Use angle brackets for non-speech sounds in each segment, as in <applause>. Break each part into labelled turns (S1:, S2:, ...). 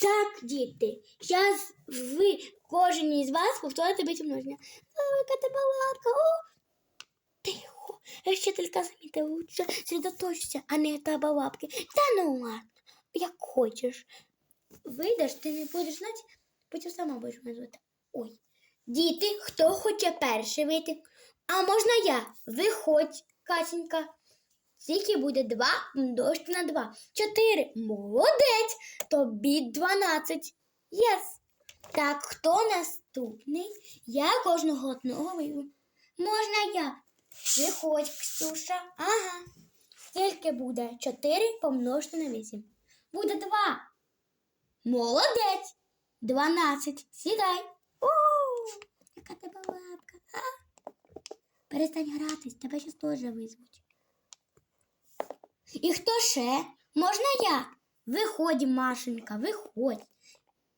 S1: Так, діти, зараз ви, кожен із вас повторите бить множення. Велика тебе лапка, о! Тихо, ще тільки замітила, лучше сосредоточся, а не тебе лапки. Та ну ладно, як хочеш. Вийдеш, ти не будеш знати, потім сама будеш мене звати. Ой. Діти, хто хоче перший вийти? А можна я? Виходь, Катенька. Скільки буде 2 множити на 2? 4. Молодець. Тобі 12. Єс. Так, хто наступний? Я кожного одного вийду. Можна я? Виходь, Ксюша. Ага. Скільки буде? 4 помножити на 8. Буде 2. Молодець. 12. Сідай. У, яка тебе лапка. А? Перестань гратись, тебе зараз теж визвуть. І хто ще? Можна я? Виходь, Машенька, виходь.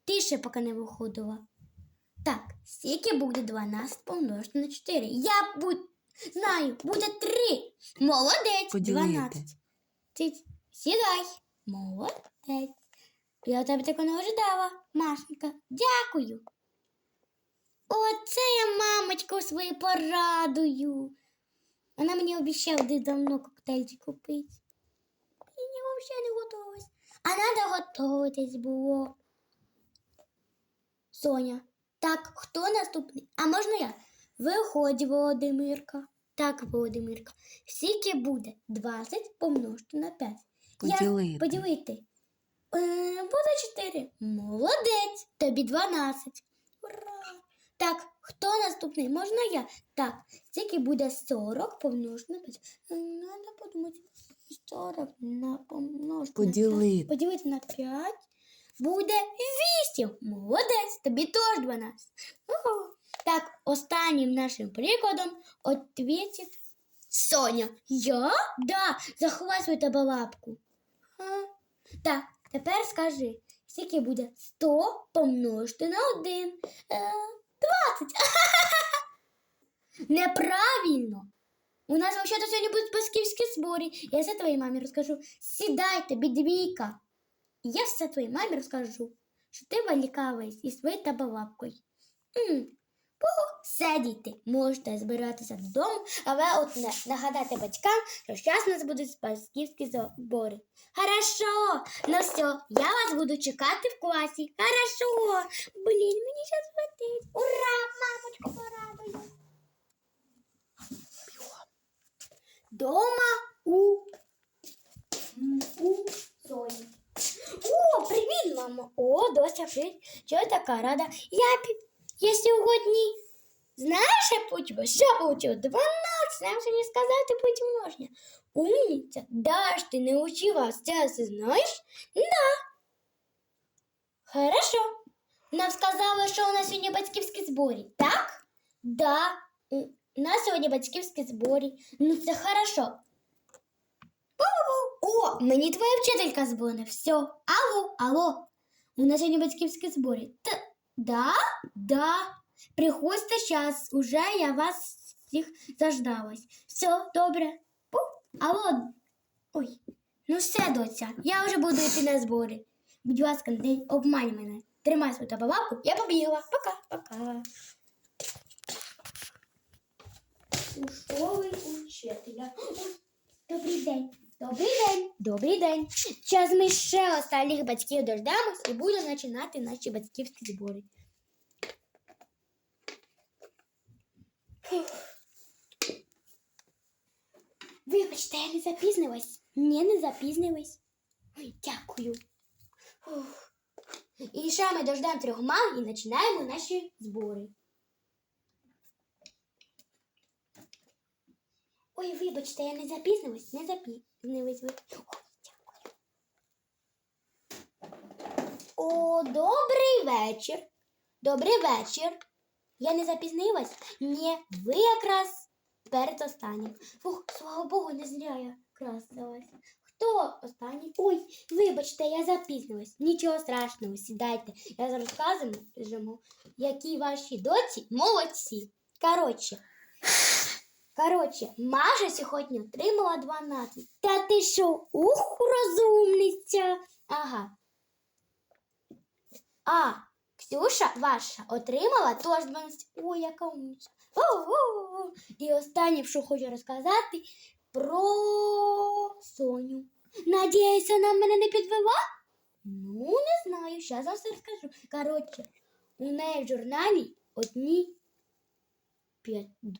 S1: Ти ще поки не виходила. Так, скільки буде 12 помножити на 4? Я буд... знаю, буде 3. Молодець.
S2: Поділити.
S1: 12. Ти сідай. Молодець. Я тебе такого не ожидала, Машенька. Дякую. Оце я мамочку свою порадую. Вона мені обіцяла де давно коктейльчик купити. Взагалі не готувалась. А треба готуватись було. Соня. Так, хто наступний? А можна я? Виходь, Володимирка. Так, Володимирка. Скільки буде 20 помножити на 5.
S2: Поділити.
S1: Я, поділити. Е, буде 4. Молодець. Тобі 12. Ура! Так, хто наступний? Можна я? Так, скільки буде 40 помножити на 5. Е, Надо подумати. 40 на помножити на
S2: Поділити.
S1: Поділити на 5 буде 8. Молодець, тобі теж 12. Ого. Так, останнім нашим прикладом ответить Соня. Я? Да, заховай свою тебе лапку. А. Так, тепер скажи, скільки буде 100 помножити на 1? Е, 20. <laughs> Неправильно. У нас вообще-то сьогодні будуть батьківські збори. Я все твоїй мамі розкажу. Сідай, тобі двійка. І я все твоїй мамі розкажу, що ти вилікавись із своєю. Бо все, діти, можете збиратися додому, але от не нагадайте батькам, що зараз у нас будуть батьківські збори. Хорошо, ну все, я вас буду чекати в класі. Хорошо. Блін, мені зараз летить. Ура, мамочку порадую. Дома у, у Соні. О, привіт, мамо. О, дося, привіт. Чого така рада? Я, пі- я сьогодні. Знаєш, я почула, що получила? 12. Нам сьогодні сказати потім множення. Умниця. Да, ж ти не учила, це ти знаєш? Да. Хорошо. Нам сказали, що у нас сьогодні батьківські збори, так? Да. Нас сьогодні батьківські збори. Ну, це хорошо. О, мені твоя вчителька дзвонить. Все. Алло, алло. У нас сьогодні батьківські збори. Та, да, да. Приходьте зараз, уже я вас всіх заждалась. Все, добре. Пу, алло. Ой, ну все, доця, я вже буду йти на збори. Будь ласка, не обмань мене. Тримай свою табалапку, я побігла. Пока, пока. У школи учителя. Добрий день. Добрий день. Добрий день. Зараз ми ще останніх батьків дождемось і будемо починати наші батьківські збори. Вибачте, я не запізнилась. Ні, не запізнилась. Ой, дякую. Фух. І ще ми дождемо трьох мам і починаємо наші збори. Ой, вибачте, я не запізнилась, не запізнилась. ви. Дякую. О, добрий вечір. Добрий вечір. Я не запізнилась? Ні, ви якраз перед останнім. Фух, слава Богу, не зря я красилась. Хто останній? Ой, вибачте, я запізнилась. Нічого страшного, сідайте. Я зараз розказую, які ваші доці молодці. Коротше, Коротше, Маша сьогодні отримала 12. Та ти що, ух, розумниця. Ага. А Ксюша ваша отримала теж 12. Ой, яка умниця. І останнє, що хочу розказати про Соню. Надіюсь, вона мене не підвела? Ну, не знаю, зараз вам все розкажу. Коротше, у неї в журналі одні п'ятки.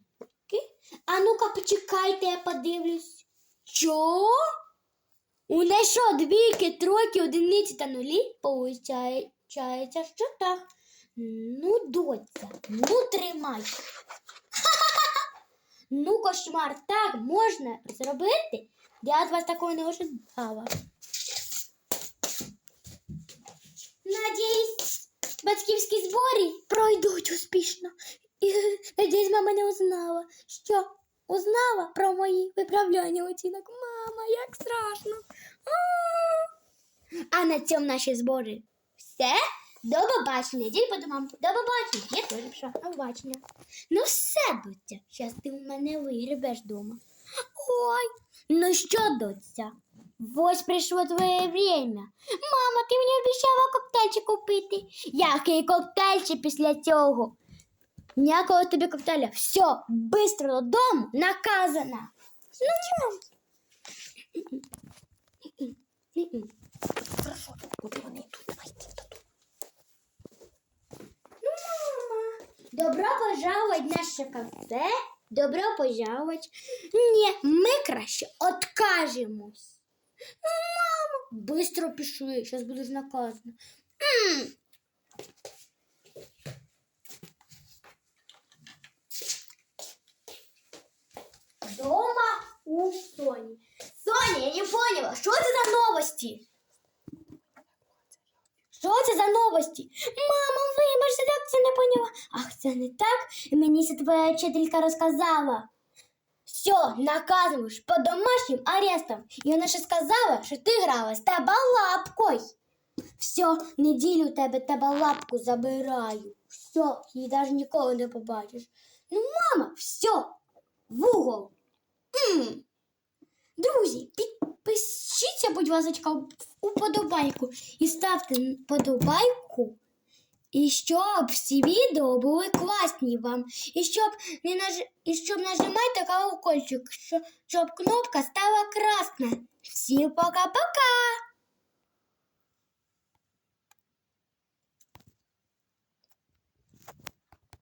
S1: А ну-ка, почекайте, я подивлюсь. Що? У неї що, двійки, тройки, одиниці та нулі? Получається, що так. Ну, доця, ну тримай. Ну, кошмар, так можна зробити? Я від вас такого не ожидала. Надіюсь, батьківські збори пройдуть успішно. І <laughs> надіюсь, мама не узнала. Що? Узнала про мої виправляння оцінок? Мама, як страшно. А, на цьому наші збори все. До побачення. Дій по домам. До побачення. Я теж пішла. До побачення. Ну все, доця. Зараз ти у мене вигребеш дома. Ой, ну що, доця? Ось прийшло твоє время. Мама, ти мені обіцяла коктейльчик купити. Який коктейльчик після цього? Ніякого тобі коктейля. Все, бистро додому, наказана. Ну, мам. Ну, мама, добро пожаловать в наше кафе. Добро пожаловать. Ні, ми краще откажемось. Ну, мама, быстро пішли, зараз будеш наказана. М. Дома у Сони. Соня, я не поняла, що це за новості? Що це за новості? Мама, вибач, я так це не поняла. Ах, це не так. Мені це твоя вчителька розказала. Все, наказуєш по домашнім арестам. І вона ще сказала, що ти грала з табалапкою. Все, неділю тебе табалапку забираю. Все, її навіть ніколи не побачиш. Ну, мама, все, в угол. Друзі, підпишіться, будь ласка, уподобайку і ставте подобайку. І щоб всі відео були класні вам. І щоб не наж... і щоб нажимайте колокольчик, щоб кнопка стала красна. Всім пока-пока!